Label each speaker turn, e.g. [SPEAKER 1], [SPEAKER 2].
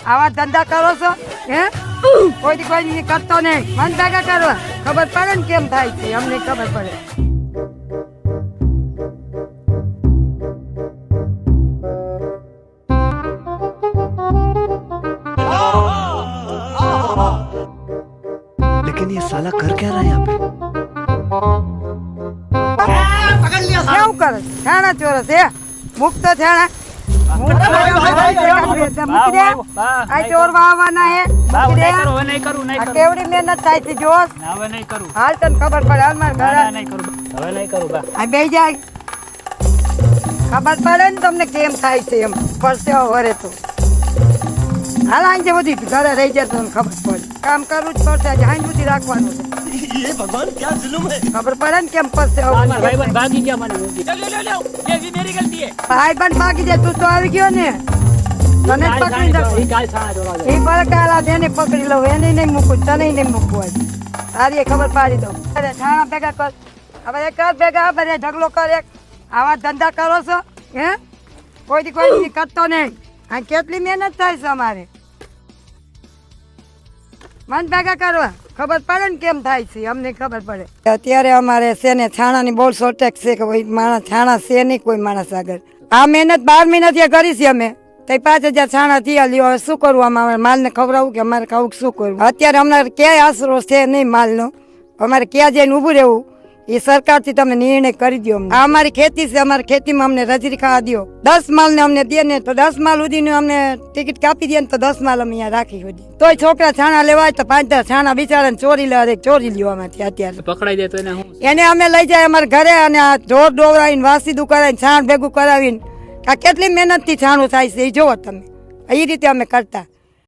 [SPEAKER 1] આવા ધંધા કરો છો હે કોઈ કોઈ કરતો નહીં મન ભેગા કરવા ખબર પડે ને કેમ થાય છે અમને ખબર પડે
[SPEAKER 2] लेकिन ये साला कर क्या रहा है यहाँ पे
[SPEAKER 1] કેવું કરે છાણા ચોરસ હે મુક્ત છાણા મૂકી દે આ કેવડી મહેનત થાય છે જોશ
[SPEAKER 3] હવે નહીં કરું
[SPEAKER 1] હાલ તને ખબર પડે હાલ ઘરે
[SPEAKER 3] નહીં બા
[SPEAKER 1] જાય ખબર પડે ને તમને કેમ થાય છે એમ. પડશે વરે તો. હાલ આંજે બધી ઘરે રહી જાય તમને ખબર પડે. કામ કરવું જ પડશે આજે હાંજ સુધી રાખવાનું છે
[SPEAKER 2] ये भगवान क्या जुलुम है
[SPEAKER 1] ખબર પડે ને કેમ પડશે
[SPEAKER 3] મારા ભાઈબંધ ભાગી ગયા મને મૂકી લ્યો, લ્યો, લ્યો, લ્યો. એ મેરી ગલતી હે
[SPEAKER 1] ભાઈ બંધ ભાગી જાય તું તો આવી ગયો ને તને જ
[SPEAKER 3] કાલ
[SPEAKER 1] પકડી
[SPEAKER 3] સાંજે
[SPEAKER 1] દઉં
[SPEAKER 3] ઈ કાલ સાંજે જોવા
[SPEAKER 1] એ બળકાલા તેને પકડી લઉં એને નહીં મૂકું તને નહીં મૂકવું આજ તારી એ ખબર પાડી દઉં અરે છાણા ભેગા કર હવે એક જ ભેગા બધે ઢગલો કર એક આવા ધંધા કરો છો હે કોઈ કોઈ કરતો નહીં આ કેટલી મહેનત થાય છે અમારે મન ભેગા કરવા. ખબર પડે ને કેમ થાય છે, અમને ખબર પડે. અત્યારે અમારે છે ને, છાણાની બહુ શોર્ટેજ છે કે કોઈ માણસ, છાણા છે નહીં કોઈ માણસ આગળ. આ મહેનત બાર મહિનાથી કરી છે અમે. તો પાંચ હજાર છાણા થયા, લ્યો, હવે શું કરવું અમારે માલને ખવડાવું કે અમારે ખાવું શું કરવું અત્યારે અમારે ક્યાંય આશરો છે નહીં માલનો. અમારે ક્યાં જઈને ઊભું રહેવું? એ સરકારથી તમે નિર્ણય કરી દો આ અમારી ખેતી છે અમારી ખેતીમાં અમને રજરી ખાવા દો દસ માલ ને અમને દે ને તો દસ માલ સુધીનું અમને ટિકિટ કાપી દે ને તો દસ માલ અમે અહીંયા રાખી સુધી. તોય છોકરા છાણા લેવાય તો પાંચ દસ છાણા બિચારાને ચોરી લેવા દે ચોરી લેવા આમાંથી અત્યારે.
[SPEAKER 3] પકડાઈ દે તો એને
[SPEAKER 1] અમે લઈ જાય અમારા ઘરે અને આ ઢોર ડોવરાવીને વાસીદું કરાવીને છાણ ભેગું કરાવીને. આ કેટલી મહેનતથી છાણું થાય છે એ જોવો તમે. એ રીતે અમે કરતા.